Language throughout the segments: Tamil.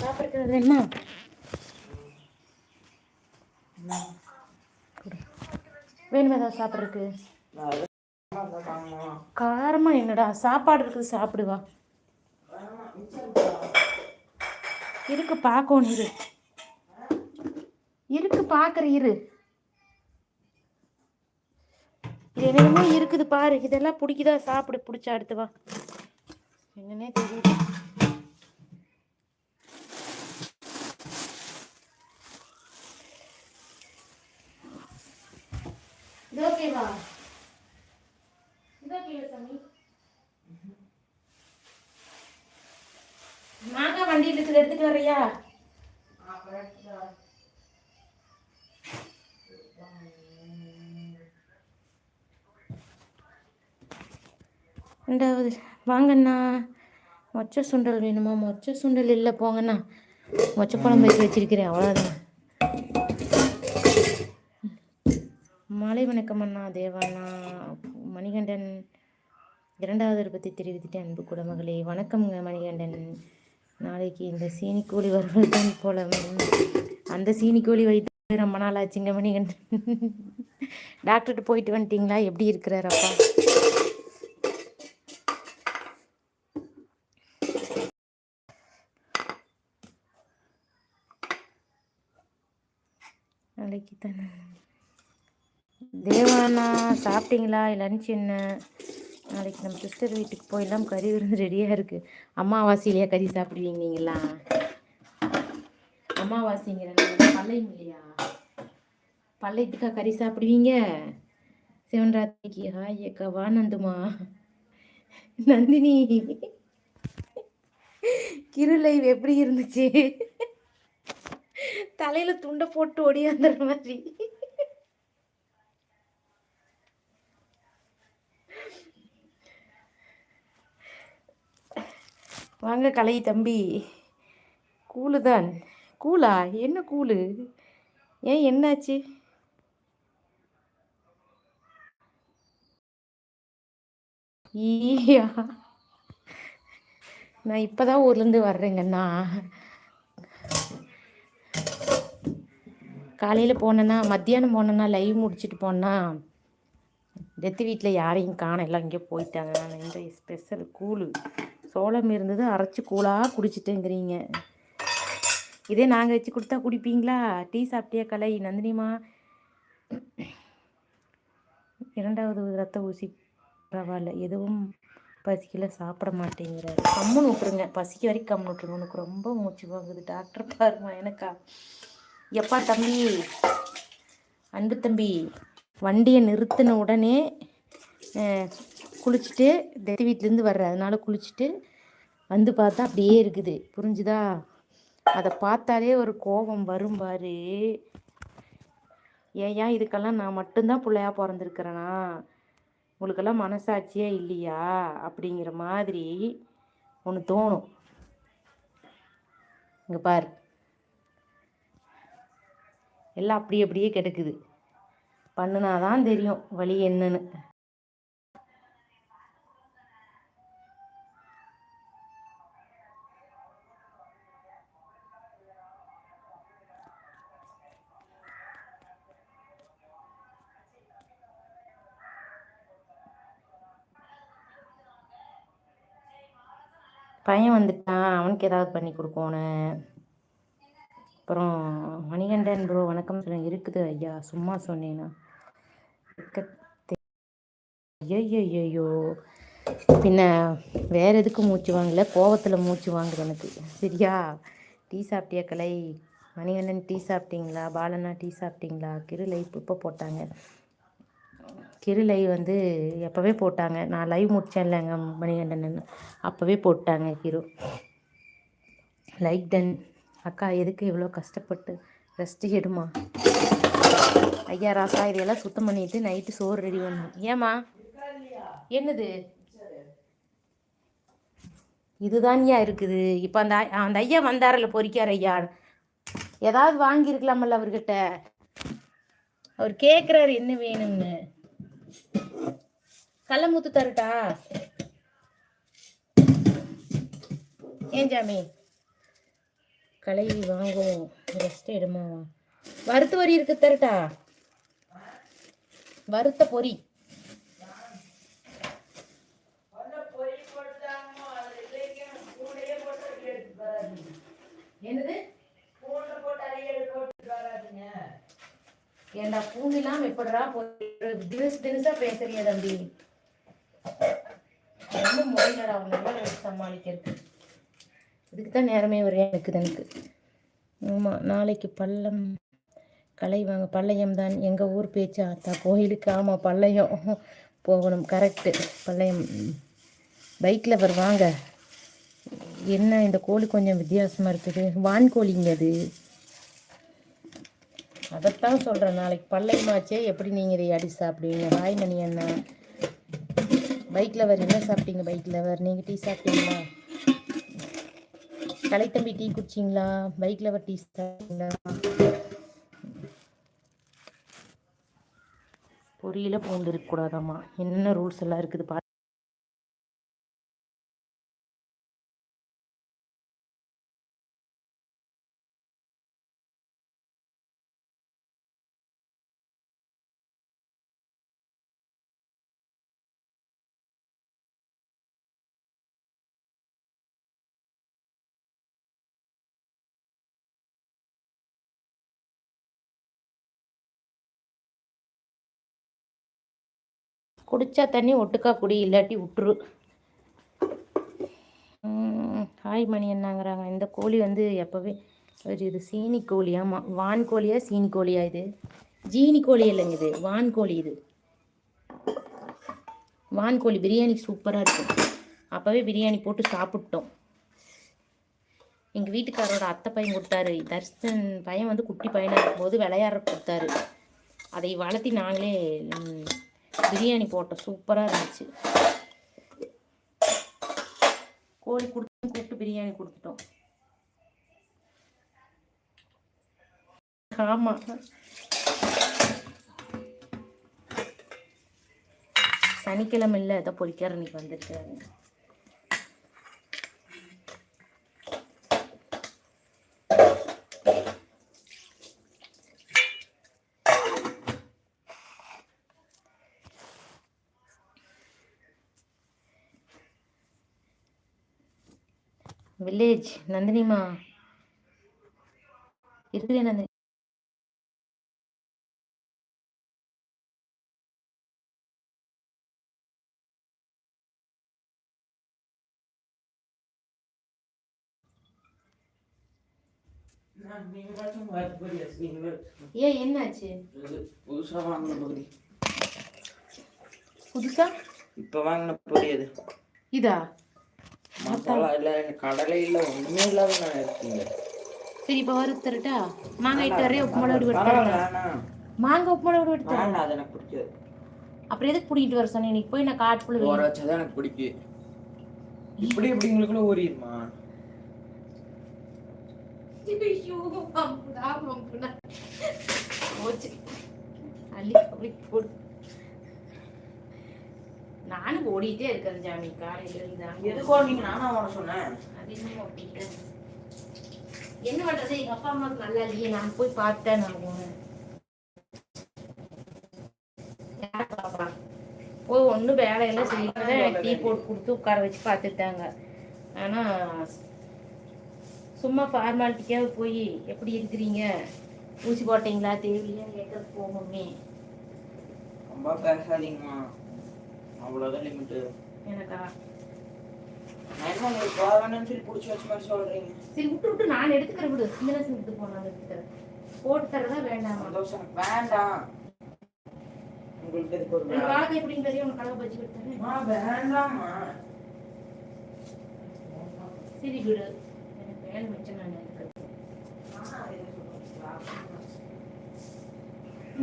சாப்பிட்றது வேணுமா சாமி வேணுமா ஏதாவது சாப்பிட்றதுக்கு? காரமாக என்னடா? சாப்பாடு இருக்குது சாப்பிடுவா இருக்கு பார்க்கணும் இரு. இருக்கு பார்க்குற இரு. இது என்னென்னமோ இருக்குது பாரு. இதெல்லாம் பிடிக்குதா? சாப்பிடு பிடிச்சா அடுத்து வா. என்னன்னே தெரியல. இது ஓகேவா இது ஓகேவா சாமி. மாங்காய் வண்டியில் இருக்குது எடுத்துட்டு வர்றியா? ரெண்டாவது. வாங்கண்ணா. மொச்சை சுண்டல் வேணுமா? மொச்சை சுண்டல் இல்லை போங்கண்ணா. மொச்ச குழம்பு வச்சு வச்சிருக்கிறேன் அவ்வளோதான் மாலை வணக்கம் அண்ணா தேவாண்ணா மணிகண்டன் இரண்டாவது பற்றி தெரிவித்துட்டு அன்பு குடமகளே வணக்கம்ங்க மணிகண்டன். நாளைக்கு இந்த சீனி கோழி வறுவல் தான் போல அந்த சீனி கோழி வைத்து ரொம்ப நாள் ஆச்சுங்க மணிகண்டன். டாக்டர்கிட்ட போயிட்டு வந்துட்டீங்களா? எப்படி இருக்கிறார் அப்பா? நாளைக்கு தானே தேவானா சாப்பிட்டீங்களா? லன்ச் என்ன? நாளைக்கு நம்ம சிஸ்டர் வீட்டுக்கு போயெல்லாம் கறி விருந்து ரெடியாக இருக்குது அம்மாவாசையிலையா கறி சாப்பிடுவீங்க நீங்களா? அம்மாவாசைங்கிற பள்ளையும் இல்லையா? பள்ளையத்துக்கா கறி சாப்பிடுவீங்க? சிவன்ராத்திரிக்கு. ஹாய் அக்கா. நந்துமா. நந்தினி. கிருலைவ் எப்படி இருந்துச்சு? தலையில துண்டை போட்டு ஓடியாந்துற மாதிரி. வாங்க கலை தம்பி. கூலு தான் கூலா என்ன கூலு ஏன் என்னாச்சு? ஈயா. நான் இப்போதான் ஊர்லேருந்து வர்றேங்கண்ணா. காலையில் போனேன்னா மத்தியானம் போனேன்னா லைவ் முடிச்சுட்டு போனா டெத்து வீட்டில் யாரையும் காணலாம் எல்லாம் இங்கே போயிட்டாங்க. நான் இந்த ஸ்பெஷல் கூழு சோளம் இருந்தது அரைச்சி கூழாக குடிச்சிட்டேங்கிறீங்க. இதே நாங்கள் வச்சு கொடுத்தா குடிப்பீங்களா? டீ சாப்பிட்டியா கலை? நந்தினிமா இரண்டாவது ரத்த ஊசி பரவாயில்ல. எதுவும் பசிக்கல சாப்பிட மாட்டேங்கிறாரு. கம்முன்னு விட்ருங்க பசிக்க வரைக்கும் கம்முன்னு விட்ருங்க உனக்கு ரொம்ப மூச்சு வாங்குது. டாக்டர் பாருமா எனக்கா. எப்பா தம்பி? அன்பு தம்பி வண்டியை நிறுத்தின உடனே குளிச்சுட்டு டெத்து வீட்டிலேருந்து வர்ற அதனால குளிச்சுட்டு வந்து பார்த்தா அப்படியே இருக்குது. புரிஞ்சுதா? அதை பார்த்தாலே ஒரு கோபம் வரும் பாரு. ஏயா இதுக்கெல்லாம் நான் மட்டும்தான் பிள்ளையா பிறந்திருக்கிறேனா? உங்களுக்கெல்லாம் மனசாட்சியே இல்லையா? அப்படிங்கிற மாதிரி ஒன்று தோணும். இங்கே பாரு. எல்லாம் அப்படி அப்படியே கிடக்குது. பண்ணினாதான் தெரியும் வழி என்னன்னு. பையன் வந்துட்டான். அவனுக்கு ஏதாவது பண்ணி கொடுக்கணும். அப்புறம் மணிகண்டன் ப்ரோ வணக்கம் சொல்லுங்க இருக்குது ஐயா. சும்மா சொன்னேன்னா ஐயோ பின்ன வேற எதுக்கு மூச்சு வாங்கல? கோவத்தில் மூச்சு வாங்குது எனக்கு. சரியா? டீ சாப்பிட்டியா கலை? மணிகண்டன் டீ சாப்பிட்டீங்களா? பாலண்ணா டீ சாப்பிட்டீங்களா? கிருலை இப்போ போட்டாங்க. கிருலை வந்து எப்போவே போட்டாங்க. நான் லைவ் முடிச்சேன்லங்க மணிகண்டன் அப்போவே போட்டாங்க கிரு லைக் டன் அக்கா எதுக்கு இவ்வளோ கஷ்டப்பட்டு ரெஸ்ட் எடுமா? ஐயா ராசா இதையெல்லாம் சுத்தம் பண்ணிட்டு நைட்டு சோறு ரெடி பண்ணணும் ஏம்மா? என்னது? இதுதான்யா இருக்குது. இப்போ அந்த அந்த ஐயா வந்தாரல்ல பொறிக்கார் ஐயா. ஏதாவது வாங்கியிருக்கலாமல்ல அவர்கிட்ட? அவர் கேட்குறாரு என்ன வேணும்னு. கள்ளமுத்து தருட்டா? ஏன் ஜாமி? களை வாங்குவோம். ரெஸ்ட் எடுமாவா வறுத்த வரி இருக்கு தரட்டா? வறுத்த பொறி என்னது? ஏண்டா பூமிலாம் எப்படிடா போய் தினசு தினசா பேசுறிய தம்பி. ரொம்ப முடியலடா அவங்க சமாளிக்கிறது இதுக்கு தான் நேரமே வரையா இருக்குது எனக்கு. ஆமாம் நாளைக்கு பள்ளம் கலை வாங்க பள்ளையம் தான். எங்கள் ஊர் பேச்சு ஆத்தா கோயிலுக்கு ஆமாம் பள்ளையம். போகணும் கரெக்டு பள்ளையம். பைக்கில் வருவாங்க என்ன இந்த கோழி கொஞ்சம் வித்தியாசமாக இருக்குது? வான்கோழிங்க அது. அதைத்தான் சொல்கிறேன் நாளைக்கு பள்ளையமாச்சே எப்படி நீங்கள் இதை அடி சாப்பிடுவீங்க? ஹாய் மணி அண்ணா. பைக்கில் வர என்ன சாப்பிட்டீங்க? பைக்கில் வர நீங்கள் டீ சாப்பிட்டீங்களா? கலைத்தம்பி டீ குடிச்சிங்களா? பைக் வர டீ சாப்பிட்டீங்களா? பொரியல பூண்டு இருக்கக்கூடாதாம்மா. என்ன ரூல்ஸ் எல்லாம் இருக்குது பா குடிச்சா தண்ணி ஒட்டுக்கா குடி இல்லாட்டி விட்டுரு ஹாய் மணி என்னங்கிறாங்க இந்த கோழி வந்து எப்போவே ஒரு இது சீனி கோழி. ஆமாம் வான் கோழியா சீனி கோழியா இது? ஜீனி கோழி இல்லைங்க இது. வான் கோழி இது. வான் கோழி பிரியாணி சூப்பராக இருக்கும். அப்போவே பிரியாணி போட்டு சாப்பிட்டோம். எங்கள் வீட்டுக்காரோட அத்தை பையன் கொடுத்தாரு. தர்ஷன் பையன் வந்து குட்டி பையனாக இருக்கும்போது விளையாட கொடுத்தாரு. அதை வளர்த்தி நாங்களே பிரியாணி போட்டோம் சூப்பராக இருந்துச்சு. கோழி கொடுத்து கூப்பிட்டு பிரியாணி கொடுத்துட்டோம். ஆமாம் சனிக்கிழமை இல்லை ஏதோ பொறிக்கிற இன்னைக்கு வந்திருக்காரு வில்லேஜ் நந்தினிமா இருக்குது நந்தினி ஏன் என்னாச்சு? புதுசா வாங்கின பகுதி புதுசா? இப்ப வாங்கின பொடி அது. இதா? மசாலா இல்ல கடலை இல்ல. ஒண்ணுமே இல்லாத நான் இருக்கீங்க. சரி இப்போ வறுத்தரட்டா? மாங்காய் இட்டு வரே உப்பு மிளகு விட்டு பரவாயில்ல வேணாம். மாங்காய் உப்பு மிளகு விட்டு வேண்டாம் அது எனக்கு பிடிக்காது. அப்புறம் எதுக்கு பிடிக்கிட்டு வர சொன்னேன் இன்னைக்கு போய் நான் காட்டுக்குள்ள ஊற வச்சாதான் எனக்கு பிடிக்கும் இப்படி இப்படி உங்களுக்குள்ள ஊறிடுமா. அள்ளி அப்படி போடு. நானும் ஓடிட்டே இருக்கிறேன் ஜாமி காலையில இருந்து. எதுக்கோ நீங்க நானா உன சொன்னேன். அது என்னமோ அப்படின்ட்டு. என்ன பண்றது? எங்க அப்பா அம்மாவுக்கு நல்லா இல்லையே நான் போய் பார்த்தேன் நான்? போய் ஒன்றும் வேலையெல்லாம் செய்யல டீ போட்டு கொடுத்து உட்கார வச்சு பார்த்துட்டாங்க ஆனா சும்மா ஃபார்மாலிட்டிக்காக போய் எப்படி இருக்கிறீங்க? ஊசி போட்டீங்களா? தேவையில்லையா கேட்கறது போகணுமே. ரொம்ப பேசாதீங்கம்மா. அவ்வளோதான் லிமிட்டு எனக்கா? என்ன நீ போவேன்னு சொல்லி பிடிச்சி வச்ச மாதிரி சரி விட்டு விட்டு நான் எடுத்துக்கிறேன் விடு. சின்ன எடுத்து போனாலும் எடுத்துக்கிறேன். போட்டு தரதா வேண்டாமா. சந்தோஷம். வேண்டாம். உங்களுக்கு எதுக்கு ஒரு உனக்கு வேலை? வாழைக்காய் எப்படின்னு தெரியும் உனக்கு கடவை பஜ்ஜி கொடுத்தேன். வேண்டாம்மா. சரி விடு. எனக்கு வேலை மிச்சம் நான் எடுத்துக்கிறேன்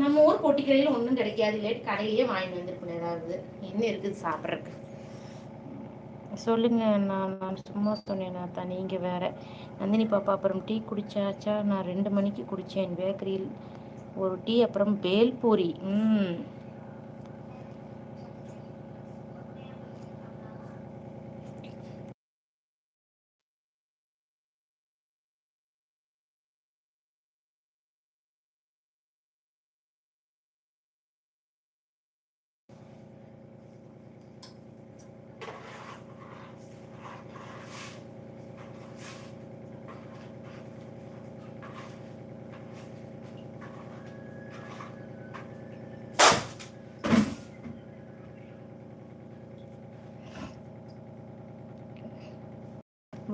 நம்ம ஊர் பொட்டிக்கடையில் ஒன்றும் கிடைக்காது. இல்லாட்டி கடையிலேயே வாங்கிட்டு வந்திருக்கணும். ஏதாவது என்ன இருக்குது சாப்பிட்றதுக்கு? சொல்லுங்க நான் நான் சும்மா சொன்னேன் தான் நீங்கள் வேற. நந்தினி பாப்பா அப்புறம் டீ குடிச்சாச்சா? நான் ரெண்டு மணிக்கு குடித்தேன் பேக்கரியில் ஒரு டீ அப்புறம் பேல்பூரி ம்.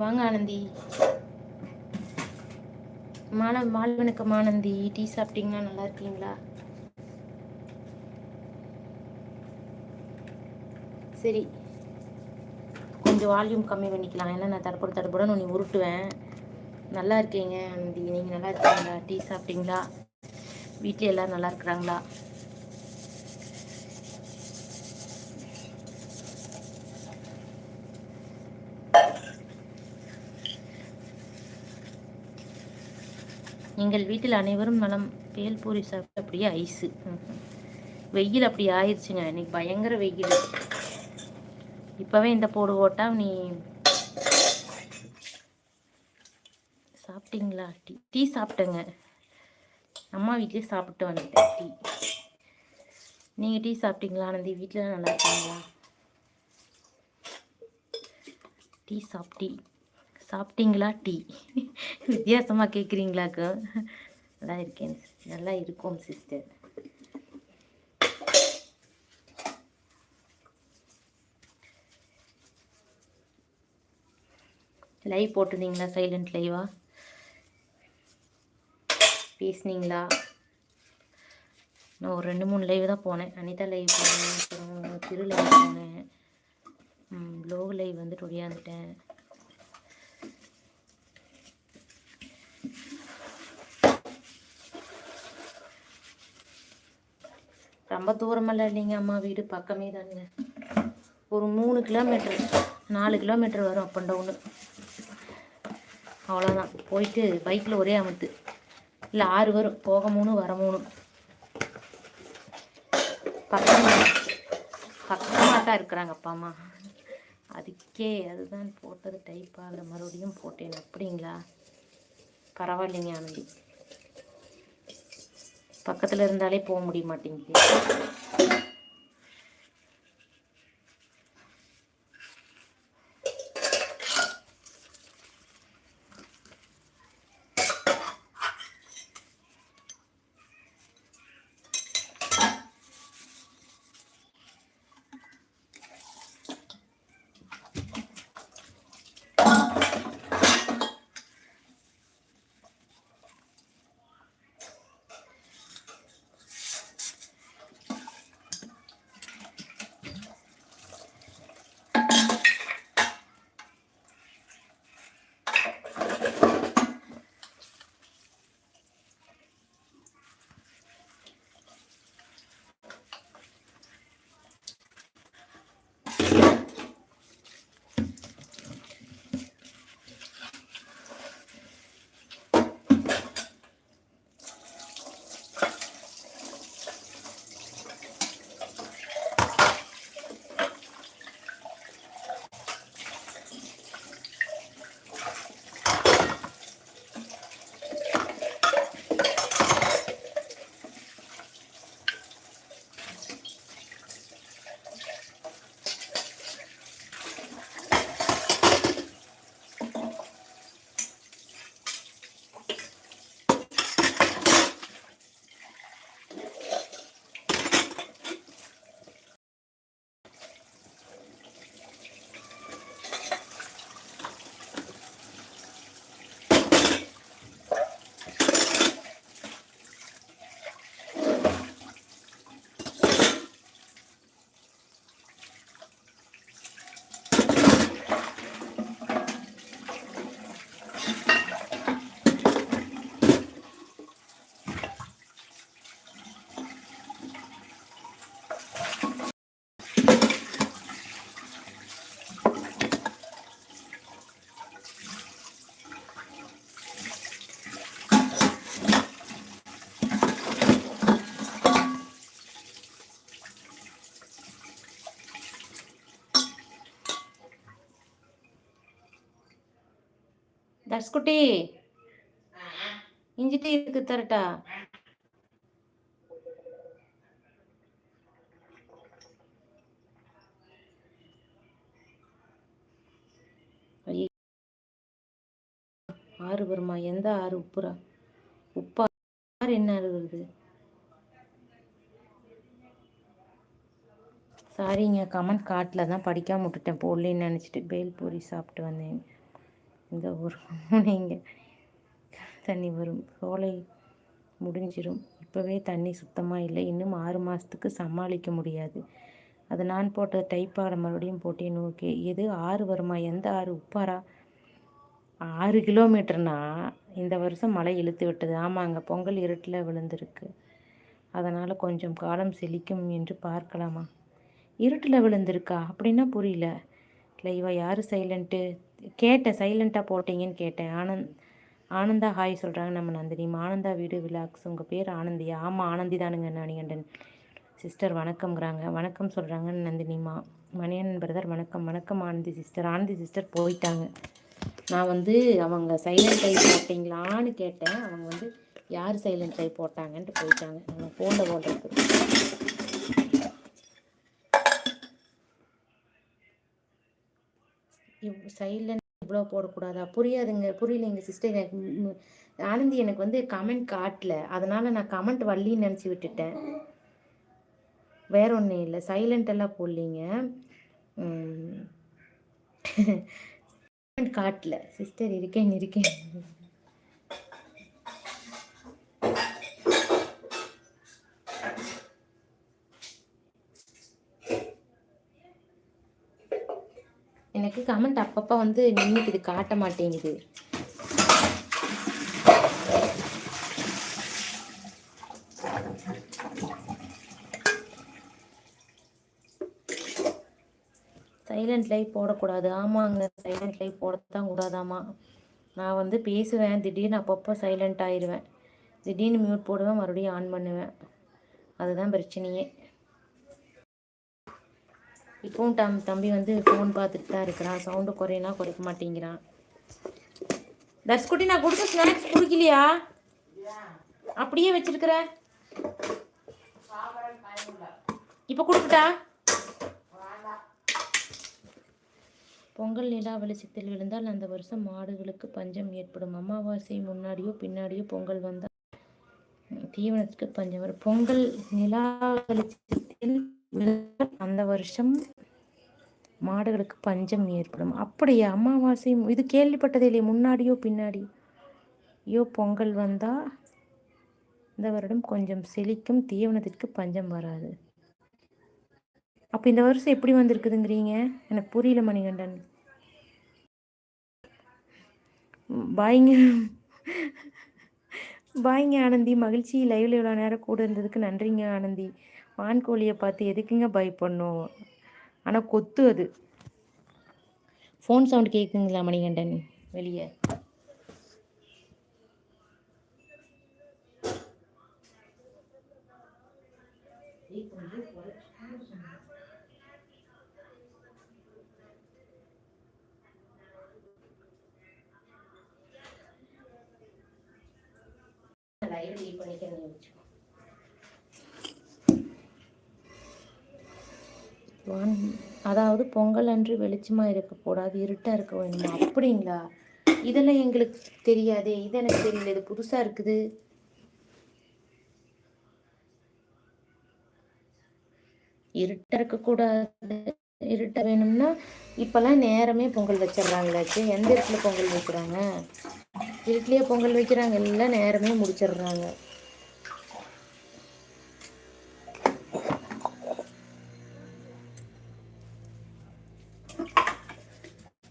வாங்க ஆனந்தி. மாணவ மாணவனுக்கு ஆனந்தி டீ சாப்பிட்டீங்களா? நல்லா இருக்கீங்களா? சரி. கொஞ்சம் வால்யூம் கம்மி பண்ணிக்கலாம். ஏன்னா நான் தடப்பட தடப்படன்னு நீ உருட்டுவேன். நல்லா இருக்கீங்க ஆனந்தி. நீங்கள் நல்லா இருக்கீங்களா? டீ சாப்பிட்டீங்களா? வீட்டில் எல்லோரும் நல்லா இருக்கிறாங்களா? எங்கள் வீட்டில் அனைவரும் நலம். பேல்பூரி சாப்பிட்டு அப்படியே ஐஸு வெயில் அப்படி ஆயிடுச்சுங்க இன்னைக்கு பயங்கர வெயில். இப்போவே இந்த போடு ஓட்டா நீ சாப்பிட்டீங்களா? டீ டீ சாப்பிட்டேங்க. அம்மா வீட்லேயே சாப்பிட்டு வந்துட்டேன் டீ. நீங்கள் டீ சாப்பிட்டீங்களா? ஆனந்தி வீட்டில் நல்லா இருக்கீங்களா? டீ சாப்பிட்டி சாப்பிட்டீங்களா டீ? வித்தியாசமாக கேட்குறீங்களாக்கு நல்லா இருக்கேன் நல்லா இருக்கும் சிஸ்டர் லைவ் போட்டிருந்தீங்களா சைலண்ட் லைவா பேசுனீங்களா? நான் ஒரு ரெண்டு மூணு லைவ் தான் போனேன். அனிதா லைவ் போனேன் அப்புறம் திரு லைவ் போனேன் லோ லைவ் வந்துட்டு ஒடியாந்துட்டேன் ரொம்ப தூரமெல்லாம் இல்லைங்க அம்மா வீடு பக்கமே தானுங்க. ஒரு மூணு கிலோமீட்டர் நாலு கிலோமீட்டர் வரும் அப் அண்ட் டவுனு. அவ்வளோதான். போயிட்டு பைக்கில் ஒரே அமுத்து. இல்லை ஆறு வரும். போக மூணு வர மூணு. பக்கமாக பக்கமாக தான் இருக்கிறாங்க அப்பா அம்மா. அதுக்கே அதுதான் போட்டது டைப் ஆகல மறுபடியும் போட்டேன். அப்படிங்களா? பரவாயில்லைங்க ஆனந்தி. பக்கத்தில் இருந்தாலே போக முடிய மாட்டேங்குது டஸ்குட்டி இஞ்சி டீ இருக்கு தரட்டா. ஆறு வருமா? எந்த ஆறு உப்புரா? உப்பா ஆறு என்ன ஆறு வருது? சாரிங்க கமெண்ட் காட்டில் தான் படிக்காம விட்டுட்டேன் போடலன்னு நினச்சிட்டு பேல்பூரி சாப்பிட்டு வந்தேன். இந்த ஒரு நீங்கள் தண்ணி வரும். சோலை முடிஞ்சிடும் இப்போவே தண்ணி சுத்தமாக இல்லை. இன்னும் ஆறு மாதத்துக்கு சமாளிக்க முடியாது. அது நான் போட்ட டைப்பாக மறுபடியும் போட்டேன். ஓகே எது ஆறு வருமா? எந்த ஆறு? உப்பாரா? ஆறு கிலோமீட்டர்னா இந்த வருஷம் மழை இழுத்து விட்டது. ஆமாங்க பொங்கல் இருட்டில் விழுந்திருக்கு. அதனால் கொஞ்சம் காலம் செழிக்கும் என்று பார்க்கலாமா? இருட்டில் விழுந்திருக்கா? அப்படின்னா புரியல. லைவா யார்? சைலண்ட்டு? கேட்டேன் சைலண்ட்டாக போட்டீங்கன்னு கேட்டேன். ஆனந்த் ஆனந்தா ஹாய் சொல்கிறாங்க நம்ம நந்தினி ஆனந்தா வீடு விலாக்ஸ் உங்கள் பேர் ஆனந்தியா? ஆமாம் ஆனந்தி தானுங்க நானிகண்டன். சிஸ்டர் வணக்கம்ங்கிறாங்க. வணக்கம் சொல்கிறாங்க நந்தினிமா மணியன் பிரதர் வணக்கம். வணக்கம் ஆனந்தி சிஸ்டர் ஆனந்தி சிஸ்டர் போயிட்டாங்க. நான் வந்து அவங்க சைலண்ட் டைப் போட்டிங்களான்னு கேட்டேன். அவங்க வந்து யார் சைலண்ட் டைப் போட்டாங்கன்ட்டு போயிட்டாங்க. நம்ம ஃபோனில் போடுறதுக்கு சைலண்ட் இவ்வளோ போடக்கூடாதா? புரியாதுங்க. புரியலைங்க சிஸ்டர் எனக்கு ஆனந்தி எனக்கு வந்து கமெண்ட் காட்டல. அதனால நான் கமெண்ட் வரலின்னு நினச்சி விட்டுட்டேன். வேற ஒன்றும் இல்லை. சைலண்ட் எல்லாம் போடலீங்க. கமெண்ட் காட்டல. சிஸ்டர் இருக்கேன் இருக்கேன். எனக்கு கமெண்ட் அப்பப்போ வந்து நின்றுக்குது காட்ட மாட்டேங்குது. சைலண்ட் லைவ் போடக்கூடாது. ஆமாங்க சைலண்ட் லைவ் போடத்தான் கூடாதாமா. நான் வந்து பேசுவேன் திடீர்னு அப்பப்போ சைலண்ட் ஆயிடுவேன் திடீர்னு மியூட் போடுவேன் மறுபடியும் ஆன் பண்ணுவேன். அதுதான் பிரச்சனையே. இப்போவும் தம் தம்பி வந்து ஃபோன் பார்த்துட்டு தான் இருக்கிறான். சவுண்டு குறையினா குறைக்க மாட்டேங்கிறான். தர்ஸ்குட்டி நான் கொடுத்த ஸ்நாக்ஸ் குடிக்கலையா? அப்படியே வச்சிருக்கிற. இப்போ கொடுக்கட்டா பொங்கல் நிலா வெளிச்சத்தில் விழுந்தால் அந்த வருஷம் மாடுகளுக்கு பஞ்சம் ஏற்படும். அமாவாசை முன்னாடியோ பின்னாடியோ பொங்கல் வந்தால் தீவனத்துக்கு பஞ்சம் வரும். பொங்கல் நிலா வெளிச்சத்தில் அந்த வருஷம் மாடுகளுக்கு பஞ்சம் ஏற்படும். அப்படியா? அமாவாசை இது கேள்விப்பட்டதே இல்லையே முன்னாடியோ பின்னாடியோ? ஐயோ பொங்கல் வந்தால் இந்த வருடம் கொஞ்சம் செழிக்கும் தீவனத்திற்கு பஞ்சம் வராது. அப்போ இந்த வருஷம் எப்படி வந்திருக்குதுங்கிறீங்க? எனக்கு புரியல மணிகண்டன். பாய்ங்க பாய்ங்க ஆனந்தி. மகிழ்ச்சி. லைவ்ல இவ்வளோ நேரம் கூட இருந்ததுக்கு நன்றிங்க ஆனந்தி. வான்கோழியை பார்த்து எதுக்குங்க பை பண்ணும் ஆனால் கொத்து அது. ஃபோன் சவுண்ட் கேட்குங்களா மணிகண்டன்? வெளியே லைவ் லீவ் பண்ணிக்கிறேன் வச்சுக்கோ வான் அதாவது பொங்கல் அன்று வெளிச்சமாக இருக்கக்கூடாது இருட்டாக இருக்க வேணுமா அப்படிங்களா? இதெல்லாம் எங்களுக்கு தெரியாதே இது எனக்கு தெரியல இது புதுசாக இருக்குது. இருட்டாக இருக்கக்கூடாது இருட்ட வேணும்னா இப்போல்லாம் நேரமே பொங்கல் வச்சிடுறாங்களாச்சு எந்த இடத்துல பொங்கல் வைக்கிறாங்க? வீட்லேயே பொங்கல் வைக்கிறாங்க எல்லாம் நேரமே முடிச்சிடுறாங்க.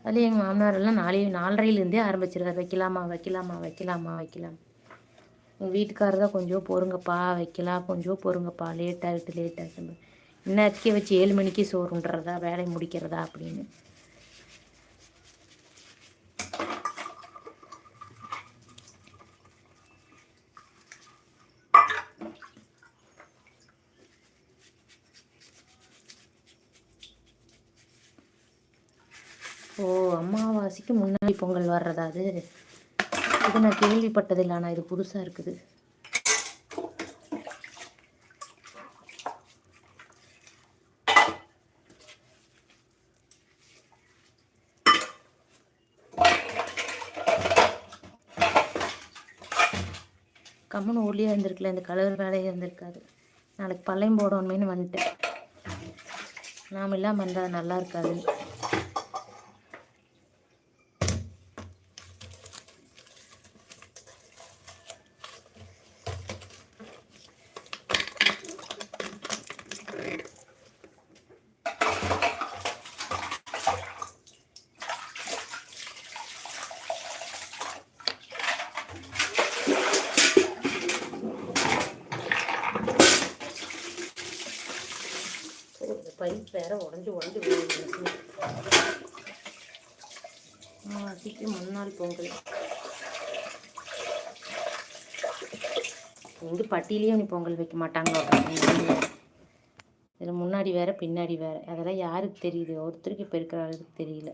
அதில் எங்கள் மாமனாரெல்லாம் நாளை நாலரையிலேருந்தே ஆரம்பிச்சிருக்காரு வைக்கலாமா வைக்கலாமா வைக்கலாமா வைக்கலாம். எங்கள் வீட்டுக்காரர் தான் கொஞ்சம் பொறுங்கப்பா வைக்கலாம் கொஞ்சம் பொறுங்கப்பா. லேட் ஆகிட்டு லேட் ஆகிட்டு இன்னத்துக்கே வச்சு ஏழு மணிக்கு சோறுன்றதா வேலையை முடிக்கிறதா அப்படின்னு. மாதத்துக்கு முன்னாடி பொங்கல் வர்றதா அது? இது நான் கேள்விப்பட்டதில்லை ஆனால் இது புதுசாக இருக்குது. கம்முன்னு ஒல்லியாக இருந்திருக்கல இந்த கலர் வேலையே இருந்திருக்காது. நாளைக்கு பள்ளையும் போடணுமேனு வந்துட்டேன். நாம் இல்லாமல் இருந்தால் நல்லா இருக்காது நாள் பொங்கல். இது பட்டியிலையும் நீ பொங்கல் வைக்க மாட்டாங்க இதில் முன்னாடி வேற பின்னாடி வேற. அதெல்லாம் யாருக்கு தெரியுது? ஒருத்தருக்கு இப்போ இருக்கிற ஆளுக்கு தெரியல.